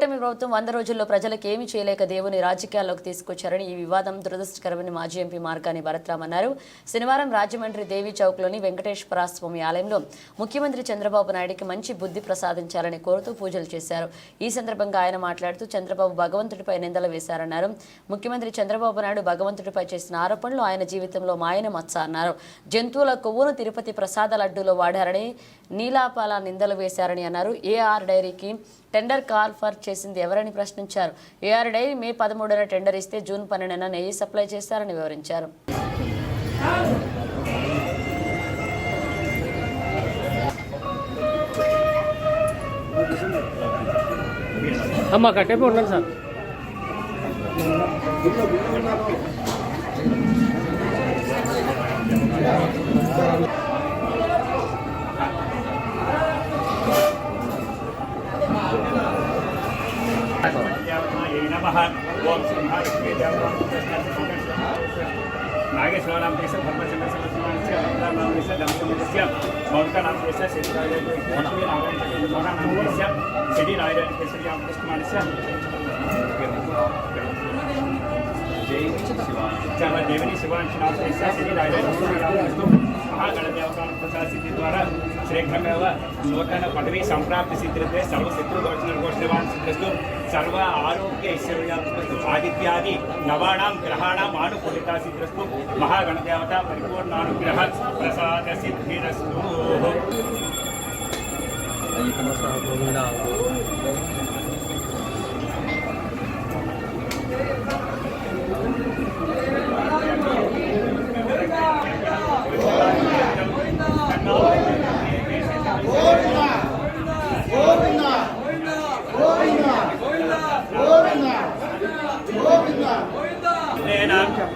కూటమి ప్రభుత్వం వంద రోజుల్లో ప్రజలకు ఏమీ చేయలేక దేవుని రాజకీయాల్లోకి తీసుకొచ్చారని ఈ వివాదం దురదృష్టకరమని మాజీ ఎంపీ మార్కాని భరత్రామ్ అన్నారు. శనివారం రాజమండ్రి దేవి చౌక్లోని వెంకటేశ్వర స్వామి ఆలయంలో ముఖ్యమంత్రి చంద్రబాబు నాయుడికి మంచి బుద్ధి ప్రసాదించాలని కోరుతూ పూజలు చేశారు. ఈ సందర్భంగా ఆయన మాట్లాడుతూ చంద్రబాబు భగవంతుడిపై నిందలు వేశారన్నారు. ముఖ్యమంత్రి చంద్రబాబు నాయుడు భగవంతుడిపై చేసిన ఆరోపణలు ఆయన జీవితంలో మాయన మచ్చ అన్నారు. జంతువుల కొవ్వును తిరుపతి ప్రసాద లడ్డూలో వాడారని నీలాపాల నిందలు వేశారని అన్నారు. ఏఆర్ డైరీకి టెండర్ కాల్ ఫర్ చేసింది ఎవరని ప్రశ్నించారు. ఏఆర్ డైరీ మే పదమూడున టెండర్ ఇస్తే జూన్ పన్నెండున నెయ్యి సప్లై చేస్తారని వివరించారు. అమ్మ కట్టేపో ఉండండి సార్. नमः ओम सिंहाय नागेश्वराम देश धर्मचंद्र समस्या नाम देश धर्मचंद्रस्य मौका नाम देश श्रीराय मौका नाम देश श्रीराय केसरी रामकृष्ण से जय शिवान जय देवनी शिवान श्रीनाथ श्रीराय रामकृष्ण ద్వారా నూతన పదవీ సంప్రాప్తి సిద్ధిస్తే సర్వశత్రు దోషణ ఘోషణవాన్ సిద్ధిస్తూ సర్వ ఆరోగ్య ఐశ్వర్యాస్తు ఆదిత్యాది నవానాం గ్రహాణం ఆనుకూలిత సిద్ధిస్తూ మహాగణదేవత పరిపూర్ణానుగ్రహ ప్రసాద సిద్ధిరస్తు.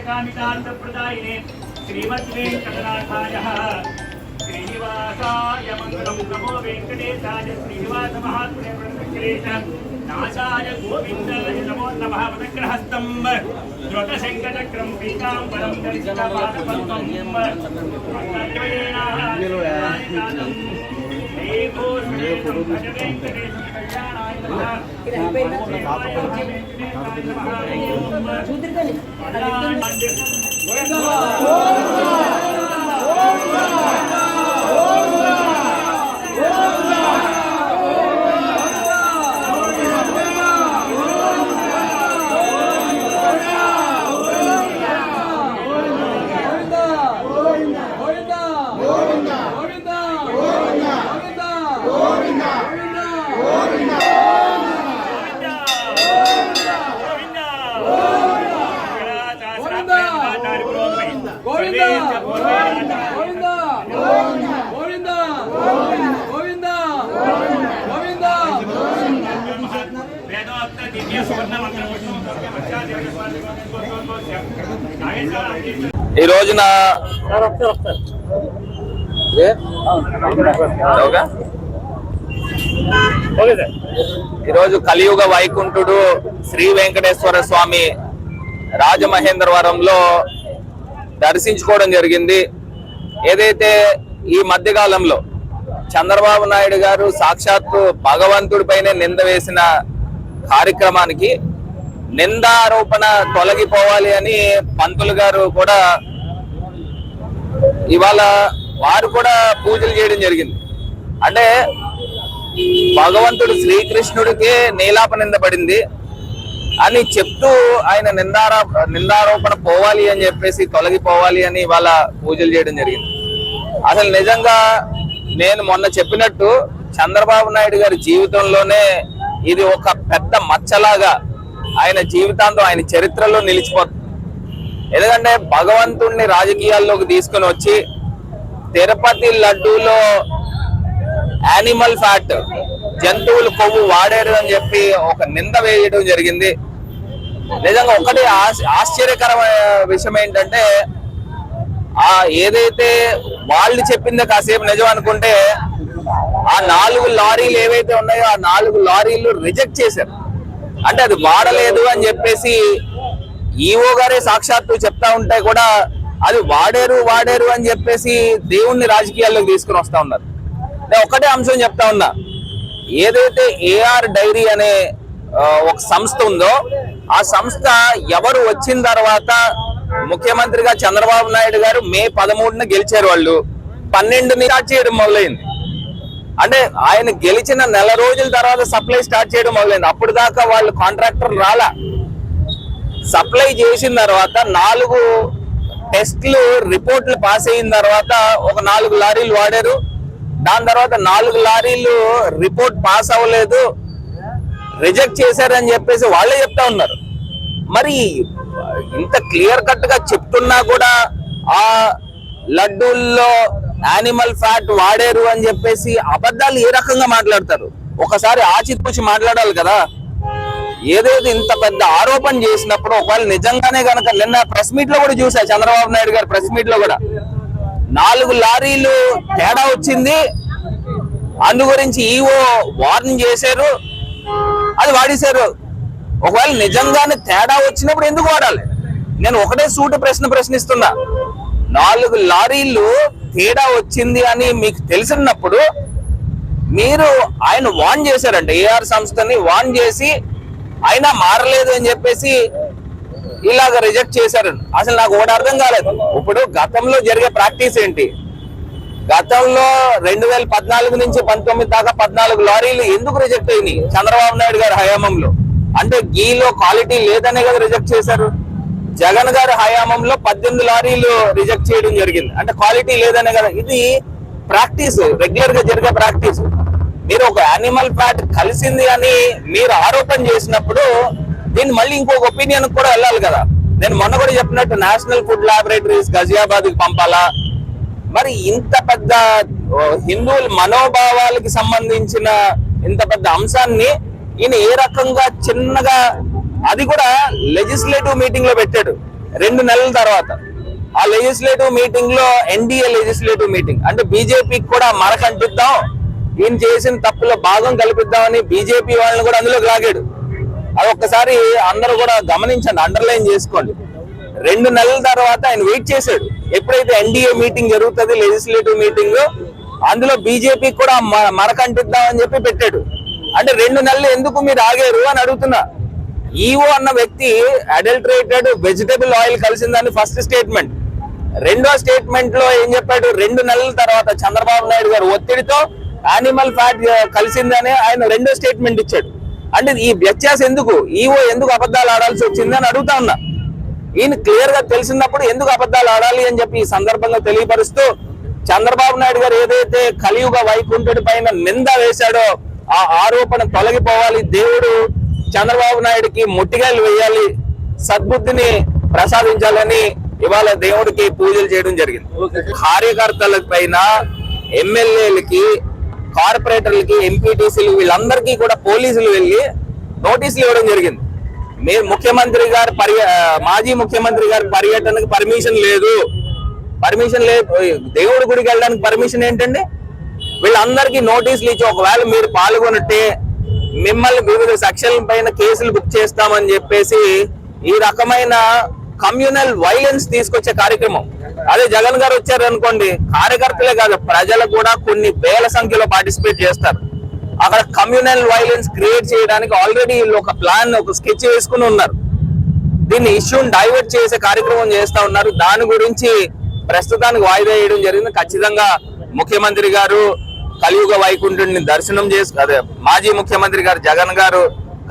అద్భుతగాత్రాజకామితార్థప్రదాయినే శ్రీమద్వేంకటనాథాయ శ్రీనివాసాయ మంగళం. నమో వెంకటేశాయ శ్రీనివాస మహాత్మే नाचाय गोविन्दाय नमो नमः वदग्रहस्तम्भ द्रुतशङ्खचक्रं पीताम्बरं दर्शितपादपद्मम् Oh, ఈ రోజున ఈరోజు కలియుగ వైకుంఠుడు శ్రీ వెంకటేశ్వర స్వామి రాజమహేంద్రవరంలో దర్శించుకోవడం జరిగింది. ఏదైతే ఈ మధ్యకాలంలో చంద్రబాబు నాయుడు గారు సాక్షాత్తు భగవంతుడిపైనే నింద వేసిన కార్యక్రమానికి నిందారోపణ తొలగిపోవాలి అని పంతులు గారు కూడా ఇవాళ వారు కూడా పూజలు చేయడం జరిగింది. అంటే భగవంతుడు శ్రీకృష్ణుడికే నీలాప నిందపడింది అని చెప్తూ ఆయన నిందారా నిందారోపణ పోవాలి అని చెప్పేసి తొలగిపోవాలి అని ఇవాళ పూజలు చేయడం జరిగింది. అసలు నిజంగా నేను మొన్న చెప్పినట్టు చంద్రబాబు నాయుడు గారి జీవితంలోనే ఇది ఒక పెద్ద మచ్చలాగా ఆయన జీవితాంతం ఆయన చరిత్రలో నిలిచిపోతుంది. ఎందుకంటే భగవంతుణ్ణి రాజకీయాల్లోకి తీసుకొని వచ్చి తిరుపతి లడ్డూలో యానిమల్ ఫ్యాట్ జంతువులు కొవ్వు వాడారు అని చెప్పి ఒక నింద వేయడం జరిగింది. నిజంగా ఒకటి ఆశ్చర్యకరమైన విషయం ఏంటంటే ఆ ఏదైతే వాళ్ళు చెప్పిందే కాసేపు నిజం అనుకుంటే ఆ నాలుగు లారీలు ఏవైతే ఉన్నాయో ఆ నాలుగు లారీలు రిజెక్ట్ చేశారు. అంటే అది వాడలేదు అని చెప్పేసి ఈఓ గారే సాక్షాత్తు చెప్తా ఉంటే కూడా అది వాడారు వాడారు అని చెప్పేసి దేవుణ్ణి రాజకీయాల్లోకి తీసుకుని వస్తా ఉన్నారు. నేను ఒకటే అంశం చెప్తా ఉన్నా. ఏదైతే ఏఆర్ డైరీ అనే ఒక సంస్థ ఉందో ఆ సంస్థ ఎవరు వచ్చిన తర్వాత ముఖ్యమంత్రిగా చంద్రబాబు నాయుడు గారు మే పదమూడున గెలిచారు వాళ్ళు. పన్నెండు స్టార్ట్ చేయడం మొదలైంది. అంటే ఆయన గెలిచిన నెల రోజుల తర్వాత సప్లై స్టార్ట్ చేయడం మొదలైంది. అప్పుడు దాకా వాళ్ళు కాంట్రాక్టర్ రాలా. సప్లై చేసిన తర్వాత నాలుగు టెస్ట్లు రిపోర్ట్లు పాస్ అయిన తర్వాత ఒక నాలుగు లారీలు వాడారు. దాని తర్వాత నాలుగు లారీలు రిపోర్ట్ పాస్ అవ్వలేదు. రిజెక్ట్ చేశారని చెప్పేసి వాళ్ళే చెప్తా ఉన్నారు. మరి ఇంత క్లియర్ కట్గా చెప్తున్నా కూడా ఆ లడ్డూల్లో యానిమల్ ఫ్యాట్ వాడారు అని చెప్పేసి అబద్ధాలు ఏ రకంగా మాట్లాడతారు? ఒకసారి ఆచితూచి మాట్లాడాలి కదా. ఏదైతే ఇంత పెద్ద ఆరోపణ చేసినప్పుడు ఒకవేళ నిజంగానే కనుక నిన్న ప్రెస్ మీట్లో కూడా చూసా చంద్రబాబు నాయుడు గారు ప్రెస్ మీట్లో కూడా. నాలుగు లారీలు తేడా వచ్చింది. అందు గురించి ఈవో వార్నింగ్ చేశారు. అది వాడేశారు. ఒకవేళ నిజంగానే తేడా వచ్చినప్పుడు ఎందుకు వాడాలి? నేను ఒకటే సూటి ప్రశ్న ప్రశ్నిస్తున్నా. నాలుగు లారీలు తేడా వచ్చింది అని మీకు తెలిసినప్పుడు మీరు ఆయన వాన్ చేశారంట. ఏఆర్ సంస్థని వాన్ చేసి అయినా మారలేదు అని చెప్పేసి ఇలాగ రిజెక్ట్ చేశారు. అసలు నాకు ఒకటి అర్థం కాలేదు. ఇప్పుడు గతంలో జరిగే ప్రాక్టీస్ ఏంటి? గతంలో రెండు వేల పద్నాలుగు నుంచి పంతొమ్మిది దాకా పద్నాలుగు లారీలు ఎందుకు రిజెక్ట్ అయినాయి? చంద్రబాబు నాయుడు గారి హయాంలో అంటే గీలో క్వాలిటీ లేదనే కదా రిజెక్ట్ చేశారు. జగన్ గారి హయాంలో పద్దెనిమిది లారీలు రిజెక్ట్ చేయడం జరిగింది. అంటే క్వాలిటీ లేదనే కదా. ఇది ప్రాక్టీస్ రెగ్యులర్గా జరిగే ప్రాక్టీస్ మీరు ఒక యానిమల్ ఫ్యాట్ కలిసింది అని మీరు ఆరోపణ చేసినప్పుడు దీన్ని మళ్ళీ ఇంకొక ఒపీనియన్ కూడా వెళ్ళాలి కదా. నేను మొన్న కూడా చెప్పినట్టు నేషనల్ ఫుడ్ ల్యాబొరేటరీస్ గజియాబాద్కి పంపాలా? మరి ఇంత పెద్ద హిందువుల మనోభావాలకి సంబంధించిన ఇంత పెద్ద అంశాన్ని ఈయన ఏ రకంగా చిన్నగా అది కూడా లెజిస్లేటివ్ మీటింగ్లో పెట్టాడు రెండు నెలల తర్వాత. ఆ లెజిస్లేటివ్ మీటింగ్లో ఎన్డీఏ లెజిస్లేటివ్ మీటింగ్ అంటే బీజేపీకి కూడా మరకంటిద్దాం ఈయన చేసిన తప్పులో భాగం కల్పిద్దామని బీజేపీ వాళ్ళని కూడా అందులోకి లాగాడు. అది ఒక్కసారి అందరూ కూడా గమనించండి అండర్లైన్ చేసుకోండి. రెండు నెలల తర్వాత ఆయన వెయిట్ చేశాడు. ఎప్పుడైతే ఎన్డీఏ మీటింగ్ జరుగుతుంది లెజిస్లేటివ్ మీటింగ్ అందులో బీజేపీ కూడా మ- మరకంటిద్దామని చెప్పి పెట్టాడు. అంటే రెండు నెలలు ఎందుకు మీరు ఆగారు అని అడుగుతున్నా. ఈవో అన్న వ్యక్తి అడల్టరేటెడ్ వెజిటబుల్ ఆయిల్ కలిసిందని ఫస్ట్ స్టేట్మెంట్ రెండో స్టేట్మెంట్లో ఏం చెప్పాడు? రెండు నెలల తర్వాత చంద్రబాబు నాయుడు గారు ఒత్తిడితో యానిమల్ ఫ్యాట్ కలిసిందని ఆయన రెండో స్టేట్మెంట్ ఇచ్చాడు. అంటే ఈ వ్యత్యాసం ఎందుకు? ఈవో ఎందుకు అబద్ధాలు ఆడాల్సి వచ్చింది అని అడుగుతా ఉన్నా. ఈయన క్లియర్గా తెలిసినప్పుడు ఎందుకు అబద్ధాలు ఆడాలి అని చెప్పి ఈ సందర్భంగా తెలియపరుస్తూ చంద్రబాబు నాయుడు గారు ఏదైతే కలియుగ వైకుంఠుడి పైన నింద వేశాడో ఆ ఆరోపణ తొలగిపోవాలి. దేవుడు చంద్రబాబు నాయుడికి ముట్టిగాయలు వేయాలి. సద్బుద్ధిని ప్రసాదించాలని ఇవాళ దేవుడికి పూజలు చేయడం జరిగింది. కార్యకర్తల పైన ఎమ్మెల్యేలకి కార్పొరేటర్లకి ఎంపీటీసీలు వీళ్ళందరికీ కూడా పోలీసులు వెళ్ళి నోటీసులు ఇవ్వడం జరిగింది. మీరు ముఖ్యమంత్రి గారి పర్య మాజీ ముఖ్యమంత్రి గారి పర్యటనకు పర్మిషన్ లేదు. పర్మిషన్ లేదు. దేవుడి గుడికి వెళ్ళడానికి పర్మిషన్ ఏంటండి? వీళ్ళందరికీ నోటీసులు ఇచ్చి ఒకవేళ మీరు పాల్గొనట్టే మిమ్మల్ని వివిధ సెక్షన్ల పైన కేసులు బుక్ చేస్తామని చెప్పేసి ఈ రకమైన కమ్యూనల్ వైలెన్స్ తీసుకొచ్చే కార్యక్రమం. అదే జగన్ గారు వచ్చారు అనుకోండి కార్యకర్తలే కాదు ప్రజలు కూడా కొన్ని వేల సంఖ్యలో పార్టిసిపేట్ చేస్తారు. అక్కడ కమ్యూనల్ వైలెన్స్ క్రియేట్ చేయడానికి ఆల్రెడీ వీళ్ళు ఒక ప్లాన్ ఒక స్కెచ్ వేసుకుని ఉన్నారు. దీన్ని ఇష్యూని డైవర్ట్ చేసే కార్యక్రమం చేస్తా ఉన్నారు. దాని గురించి ప్రస్తుతానికి వాయిదా వేయడం జరిగింది. ఖచ్చితంగా ముఖ్యమంత్రి గారు కలియుగ వైకుంఠుడిని దర్శనం చేసు అదే మాజీ ముఖ్యమంత్రి గారు జగన్ గారు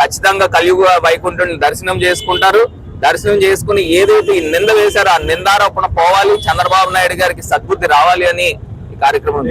ఖచ్చితంగా కలియుగ వైకుంఠుడిని దర్శనం చేసుకుంటారు. దర్శనం చేసుకుని ఏదైతే నింద వేశారో ఆ నిందారోపణ పోవాలి. చంద్రబాబు నాయుడు గారికి సద్బుద్ధి రావాలి అని ఈ కార్యక్రమం